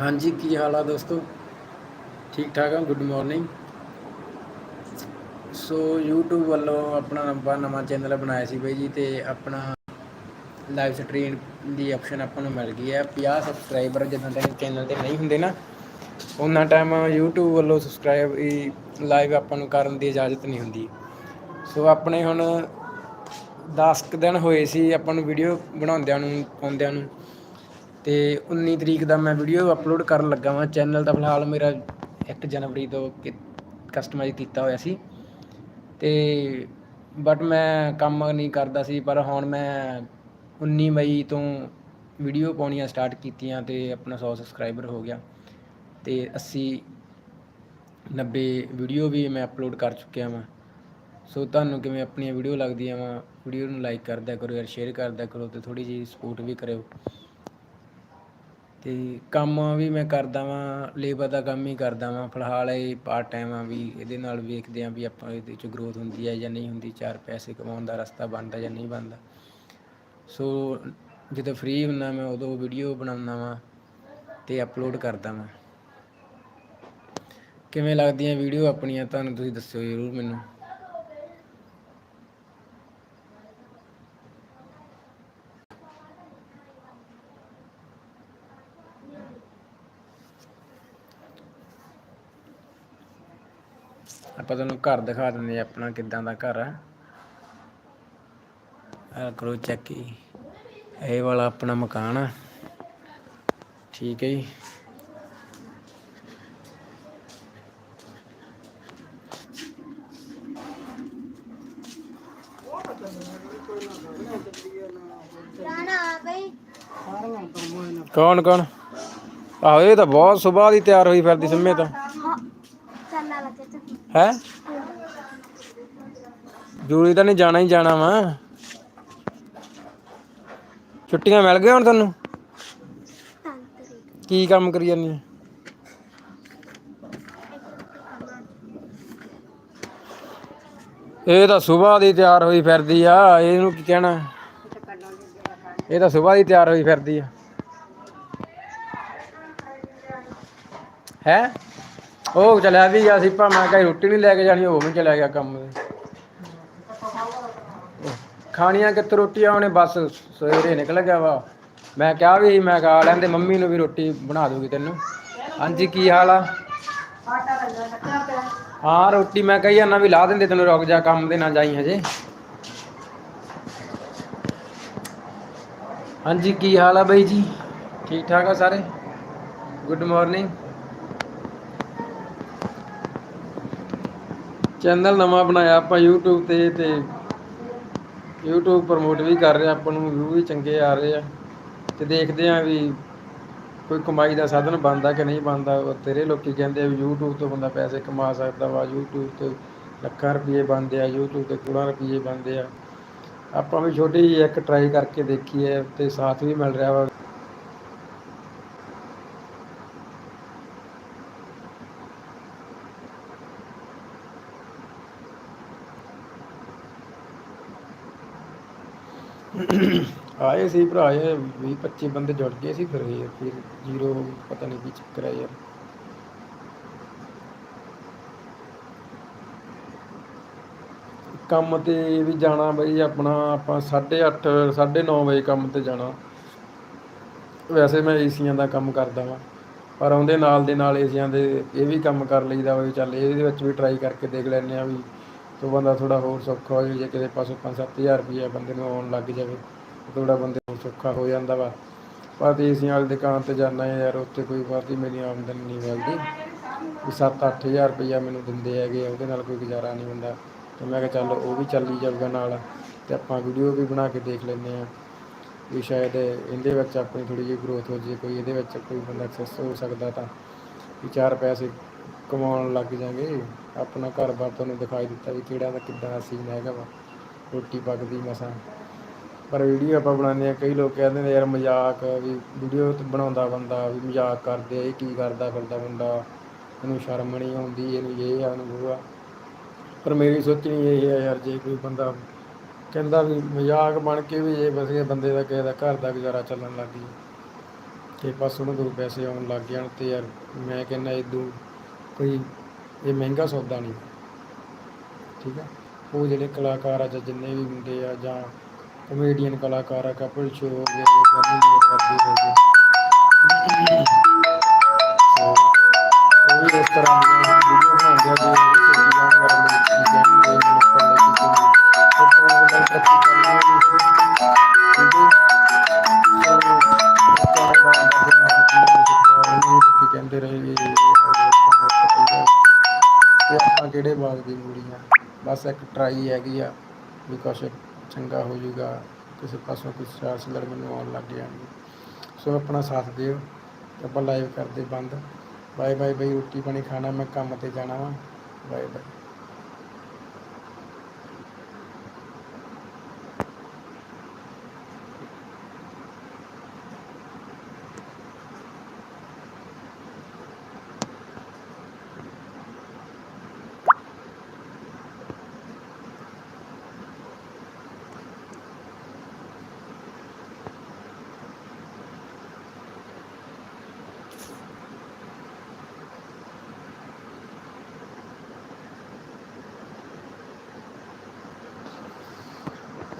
ਹਾਂਜੀ, ਕੀ ਹਾਲ ਆ ਦੋਸਤੋ? ਠੀਕ ਠਾਕ ਆ? ਗੁੱਡ ਮਾਰਨਿੰਗ ਸੋ YouTube ਵੱਲੋਂ ਆਪਣਾ ਨੰਬਰ ਨਵਾਂ ਚੈਨਲ ਬਣਾਇਆ ਸੀ ਬਾਈ ਜੀ ਤੇ ਆਪਣਾ ਲਾਈਵ ਸਟਰੀਮ ਦੀ ਆਪਸ਼ਨ ਆਪਾਂ ਨੂੰ ਮਿਲ ਗਈ ਹੈ। 50 ਸਬਸਕ੍ਰਾਈਬਰ ਜਦੋਂ ਤੱਕ ਚੈਨਲ ਤੇ ਨਹੀਂ ਹੁੰਦੇ ਨਾ, ਉਹਨਾਂ ਟਾਈਮ YouTube ਵੱਲੋਂ ਸਬਸਕ੍ਰਾਈਬ ਲਾਈਵ ਆਪਾਂ ਨੂੰ ਕਰਨ ਦੀ ਇਜਾਜ਼ਤ ਨਹੀਂ ਹੁੰਦੀ। ਸੋ ਆਪਣੇ ਹੁਣ 10 ਕੁ ਦਿਨ ਹੋਏ ਸੀ ਆਪਾਂ ਨੂੰ ਵੀਡੀਓ ਬਣਾਉਂਦਿਆਂ ਨੂੰ, ਪਾਉਂਦਿਆਂ ਨੂੰ। ਤੇ 19 ਤਰੀਕ ਦਾ ਮੈਂ ਵੀਡੀਓ ਅਪਲੋਡ ਕਰਨ ਲੱਗਾ ਵਾਂ। ਚੈਨਲ ਤਾਂ ਫਿਲਹਾਲ ਮੇਰਾ 1 ਜਨਵਰੀ ਤੋਂ ਕਸਟਮਾਈਜ਼ ਕੀਤਾ ਹੋਇਆ ਸੀ। ਤੇ ਬਟ ਮੈਂ ਕੰਮ ਨਹੀਂ ਕਰਦਾ ਸੀ, ਪਰ ਹੁਣ ਮੈਂ 19 ਮਈ ਤੋਂ ਵੀਡੀਓ ਪਾਉਣੀਆਂ ਸਟਾਰਟ ਕੀਤੀਆਂ ਤੇ ਆਪਣਾ 100 ਸਬਸਕ੍ਰਾਈਬਰ ਹੋ ਗਿਆ। ਤੇ 80 90 ਵੀਡੀਓ ਵੀ ਮੈਂ ਅਪਲੋਡ ਕਰ ਚੁੱਕਿਆ ਵਾਂ। ਸੋ ਤੁਹਾਨੂੰ ਕਿਵੇਂ ਆਪਣੀਆਂ ਵੀਡੀਓ ਲੱਗਦੀਆਂ ਵਾਂ ਵੀਡੀਓ ਨੂੰ ਲਾਈਕ ਕਰਦਿਆ ਕਰੋ, ਯਾਰ ਸ਼ੇਅਰ ਕਰਦਿਆ ਕਰੋ ਤੇ ਥੋੜੀ ਜਿਹੀ ਸਪੋਰਟ ਵੀ ਕਰਿਓ। ਤੇ ਕੰਮ ਵੀ ਮੈਂ ਕਰਦਾ ਵਾਂ ਲੇਬਰ ਦਾ ਕੰਮ ਹੀ ਕਰਦਾ ਵਾਂ। ਫਿਲਹਾਲ ਇਹ ਪਾਰਟ ਟਾਈਮ ਆ ਵੀ ਇਹਦੇ ਨਾਲ ਵੇਖਦੇ ਆ ਵੀ ਆਪਾਂ ਇਹਦੇ ਚ ਗਰੋਥ ਹੁੰਦੀ ਹੈ ਜਾਂ ਨਹੀਂ ਹੁੰਦੀ, ਚਾਰ ਪੈਸੇ ਕਮਾਉਣ ਦਾ ਰਸਤਾ ਬਣਦਾ ਜਾਂ ਨਹੀਂ ਬਣਦਾ। ਸੋ ਜਦੋਂ ਫ੍ਰੀ ਹੁੰਦਾ ਮੈਂ ਉਦੋਂ ਵੀਡੀਓ ਬਣਾਉਂਦਾ ਵਾਂ ਤੇ ਅਪਲੋਡ ਕਰਦਾ ਵਾਂ। ਕਿਵੇਂ ਲੱਗਦੀਆਂ ਵੀਡੀਓ ਆਪਣੀਆਂ? ਤੁਹਾਨੂੰ ਤੁਸੀਂ ਦੱਸਿਓ ਜ਼ਰੂਰ ਮੈਨੂੰ। ਆਪਾਂ ਤੁਹਾਨੂੰ ਘਰ ਦਿਖਾ ਦਿੰਦੇ ਆ ਆਪਣਾ ਕਿੱਦਾਂ ਦਾ ਘਰ ਆ। ਆ ਕਰੋ ਚੈੱਕ ਇਹ ਵਾਲਾ ਆਪਣਾ ਮਕਾਨ ਆ। ਠੀਕ ਹੈ ਜੀ। ਕੌਣ ਕੌਣ? ਆਹੋ, ਇਹ ਤਾਂ ਬਹੁਤ ਸੁਬਾਹ ਦੀ ਤਿਆਰ ਹੋਈ ਫਿਰਦੀ ਸਿੰਮੇ ਤਾਂ। ਹੈ? ਜੂਰੀ ਤਾਂ ਨਹੀਂ ਜਾਣਾ ਹੀ ਜਾਣਾ ਵਾ। ਛੁੱਟੀਆਂ ਮਿਲ ਗਈਆਂ ਹੁਣ ਤੈਨੂੰ? ਕੀ ਕੰਮ ਕਰੀ ਜਾਂਦੀ ਇਹ ਤਾਂ ਸਵੇਰ ਦੀ ਤਿਆਰ ਹੋਈ ਫਿਰਦੀ ਆ ਇਹਨੂੰ ਕੀ ਕਹਿਣਾ? ਇਹ ਤਾਂ ਸਵੇਰ ਦੀ ਤਿਆਰ ਹੋਈ ਫਿਰਦੀ ਆ। ਹੈ? ਉਹ ਚਲਿਆ ਵੀ ਗਿਆ ਸੀ ਭਾ ਮੈਂ ਕਹੀ ਰੋਟੀ ਨਹੀਂ ਲੈ ਕੇ ਜਾਣੀ, ਉਹ ਵੀ ਚਲਿਆ ਗਿਆ ਕੰਮ। ਤੇ ਖਾਣੀਆਂ ਕਿੱਥੇ ਰੋਟੀਆਂ, ਉਹਨੇ ਬਸ ਸਵੇਰੇ ਨਿਕਲ ਗਿਆ ਵਾ। ਮੈਂ ਕਿਹਾ ਵੀ, ਮੈਂ ਖਾ ਲੈਂਦੇ ਮੰਮੀ ਨੂੰ ਵੀ ਰੋਟੀ ਬਣਾ ਦੂਗੀ ਤੈਨੂੰ। ਹਾਂਜੀ, ਕੀ ਹਾਲ ਆ? ਹਾਂ, ਰੋਟੀ ਮੈਂ ਕਹੀ ਜਾਂਦਾ ਵੀ ਲਾ ਦਿੰਦੇ ਤੈਨੂੰ, ਰੁਕ ਜਾ, ਕੰਮ ਦੇ ਨਾ ਜਾਈ ਹਜੇ। ਹਾਂਜੀ, ਕੀ ਹਾਲ ਆ ਬਾਈ ਜੀ? ਠੀਕ ਠਾਕ ਆ ਸਾਰੇ? ਗੁੱਡ ਮਾਰਨਿੰਗ ਚੈਨਲ ਨਵਾਂ ਬਣਾਇਆ ਆਪਾਂ YouTube ਤੇ ਤੇ YouTube ਪ੍ਰਮੋਟ ਵੀ ਕਰ ਰਿਹਾ, ਆਪਾਂ ਨੂੰ ਵਿਊ ਵੀ ਚੰਗੇ ਆ ਰਹੇ ਆ। ਤੇ ਦੇਖਦੇ ਆ ਵੀ ਕੋਈ ਕਮਾਈ ਦਾ ਸਾਧਨ ਬਣਦਾ ਕਿ ਨਹੀਂ ਬਣਦਾ ਤੇਰੇ ਲੋਕੀ ਕਹਿੰਦੇ ਆ ਵੀ YouTube ਤੋਂ ਬੰਦਾ ਪੈਸੇ ਕਮਾ ਸਕਦਾ ਵਾ, YouTube ਤੋਂ ਲੱਖਾਂ ਰੁਪਏ ਬਣਦੇ ਆ, YouTube ਤੇ ਕਰੋੜਾਂ ਰੁਪਏ ਬਣਦੇ ਆ। ਆਪਾਂ ਵੀ ਛੋਟੀ ਜਿਹੀ ਇੱਕ ਟਰਾਈ ਕਰਕੇ ਦੇਖੀ ਹੈ ਤੇ ਸਾਥ ਵੀ ਮਿਲ ਰਿਹਾ ਵਾ। ਆਏ ਸੀ ਭਰਾ, ਇਹ 20 25 ਬੰਦੇ ਜੁੜ ਗਏ ਸੀ ਫਿਰ ਇਹ, ਫਿਰ ਜ਼ੀਰੋ ਪਤਾ ਨਹੀਂ ਕੀ ਚੱਕਰ ਆ ਯਾਰ। ਕੰਮ ਤੇ ਵੀ ਜਾਣਾ ਬਈ ਆਪਣਾ, ਆਪਾਂ 8:30 9:30 ਵਜੇ ਕੰਮ ਤੇ ਜਾਣਾ। ਵੈਸੇ ਮੈਂ ਏਸੀਆਂ ਦਾ ਕੰਮ ਕਰਦਾ ਵਾਂ, ਪਰ ਉਹਦੇ ਨਾਲ ਦੇ ਨਾਲ ਏਸੀਆਂ ਦੇ, ਇਹ ਵੀ ਕੰਮ ਕਰ ਲਈਦਾ ਵੀ ਚੱਲ ਇਹਦੇ ਵਿੱਚ ਵੀ ਟਰਾਈ ਕਰਕੇ ਦੇਖ ਲੈਂਦੇ ਆ ਵੀ ਤੋ ਬੰਦਾ ਥੋੜਾ ਹੋਰ ਸੌਖਾ ਹੋ ਜਾਵੇ, ਜੇ ਕਿਸੇ ਪਾਸੋਂ 5-7000 ਰੁਪਏ ਬੰਦੇ ਨੂੰ ਆਉਣ ਲੱਗ ਜਾਵੇ ਥੋੜਾ ਬੰਦੇ ਨੂੰ ਸੌਖਾ ਹੋ ਜਾਂਦਾ ਵਾ। ਪਰ ਤੇ ਅਸੀਂ ਵਾਲੀ ਦੁਕਾਨ ਤੇ ਜਾਣਾ ਯਾਰ, ਉੱਥੇ ਕੋਈ ਵਾਧੀ ਮੇਰੀ ਆਮਦਨ ਨਹੀਂ ਮਿਲਦੀ ਵੀ 7-8000 ਰੁਪਇਆ ਮੈਨੂੰ ਦਿੰਦੇ ਹੈਗੇ ਉਹਦੇ ਨਾਲ ਕੋਈ ਗੁਜ਼ਾਰਾ ਨਹੀਂ ਹੁੰਦਾ। ਤੇ ਮੈਂ ਕਿਹਾ ਚੱਲ ਉਹ ਵੀ ਚੱਲੀ ਜਾਊਗਾ ਨਾਲ, ਤੇ ਆਪਾਂ ਵੀਡੀਓ ਵੀ ਬਣਾ ਕੇ ਦੇਖ ਲੈਂਦੇ ਆ ਵੀ ਸ਼ਾਇਦ ਇਹਦੇ ਵਿੱਚ ਆਪਣੀ ਥੋੜੀ ਜਿਹੀ ਗਰੋਥ ਹੋ ਜੇ ਕੋਈ ਇਹਦੇ ਵਿੱਚ ਕੋਈ ਬੰਦਾ ਐਕਸੈਸ ਹੋ ਸਕਦਾ ਤਾਂ। ਵੀ ਚਾਰ ਪੈਸੇ ਕਮਾਉਣ ਲੱਗ ਜਾਗੇ। ਆਪਣਾ ਘਰ-ਬਾਰ ਤੁਹਾਨੂੰ ਦਿਖਾਈ ਦਿੱਤਾ ਵੀ ਕਿਹੜਾ ਦਾ ਕਿੱਦਾਂ ਦਾ ਸੀਨ ਹੈਗਾ ਵਾ। ਰੋਟੀ ਪੱਕਦੀ ਮਸਾਂ। ਪਰ ਵੀਡੀਓ ਆਪਾਂ ਬਣਾਉਂਦੇ ਆ ਕਈ ਲੋਕ ਕਹਿੰਦੇ ਨੇ ਯਾਰ ਮਜ਼ਾਕ ਵੀ ਵੀਡੀਓ ਬਣਾਉਂਦਾ ਬੰਦਾ ਵੀ ਮਜ਼ਾਕ ਕਰਦੇ ਆ, ਇਹ ਕੀ ਕਰਦਾ ਫਿਰਦਾ ਬੰਦਾ ਇਹਨੂੰ ਸ਼ਰਮ ਨਹੀਂ ਆਉਂਦੀ, ਇਹਨੂੰ ਇਹ ਆ, ਇਹਨੂੰ ਆ। ਪਰ ਮੇਰੀ ਸੋਚਣੀ ਇਹ ਹੈ ਯਾਰ, ਜੇ ਕੋਈ ਬੰਦਾ ਕਹਿੰਦਾ ਵੀ ਮਜ਼ਾਕ ਬਣ ਕੇ ਵੀ ਜੇ ਬਸ ਬੰਦੇ ਦਾ ਕਿਸੇ ਦਾ ਘਰ ਦਾ ਗੁਜ਼ਾਰਾ ਚੱਲਣ ਲੱਗ ਗਈ ਕਿ ਬਸ ਉਹਨੂੰ ਦੋ ਪੈਸੇ ਆਉਣ ਲੱਗ ਜਾਣ ਤੇ ਯਾਰ ਮੈਂ ਕਹਿੰਦਾ ਇਦੋਂ ਕੋਈ ਇਹ ਮਹਿੰਗਾ ਸੌਦਾ ਨਹੀਂ। ਠੀਕ ਆ? ਉਹ ਜਿਹੜੇ ਕਲਾਕਾਰ ਆ ਜਾਂ ਜਿੰਨੇ ਵੀ ਹੁੰਦੇ ਆ ਜਾਂ ਕਮੇਡੀਅਨ ਕਲਾਕਾਰ ਆ ਕਪਲ ਸ਼ੋ ਹੋ ਗਏ, ਜਾਂ ਗੰਨੀ ਦੇ ਹੋ ਗਏ। ਉਹ ਵੀ ਇਸ ਤਰ੍ਹਾਂ ਦੀਆਂ ਵੀਡੀਓ ਬਣਾਉਂਦੇ ਆ ਜੋ ਖੇਤੀ ਜਾਣ ਵਾਲੇ ਲੋਕ ਕੀ ਜਾਣਦੇ ਮੈਨੂੰ ਪਤਾ ਉਹ ਪ੍ਰੋਗਰਾਮ ਕੱਟੀ ਕਰਨੀ ਹੋਈ ਠੀਕ ਹੈ ਕਹਿੰਦੇ ਰਹੇ ਆਪਾਂ ਕਿਹੜੇ ਬਾਗ ਦੀ ਮੂੜੀ ਆ? ਬਸ ਇੱਕ ਟਰਾਈ ਹੈਗੀ ਆ ਵੀ ਕੁਛ ਚੰਗਾ ਹੋ ਜਾਊਗਾ, ਕਿਸੇ ਪਾਸੋਂ ਕੁਛ ਚਾਰ ਸਿਲਰ ਮੈਨੂੰ ਆਉਣ ਲੱਗ ਜਾਣਗੇ। ਸੋ ਆਪਣਾ ਸਾਥ ਦਿਓ, ਆਪਾਂ ਲਾਈਵ ਕਰਦੇ ਬੰਦ। ਬਾਏ ਬਾਏ ਬਈ ਰੋਟੀ ਪਾਣੀ ਖਾਣਾ, ਮੈਂ ਕੰਮ ਤੇ ਜਾਣਾ ਵਾ। Bye bye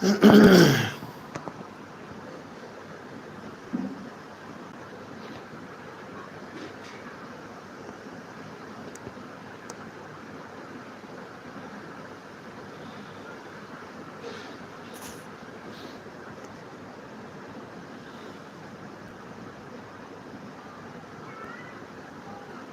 Ốp.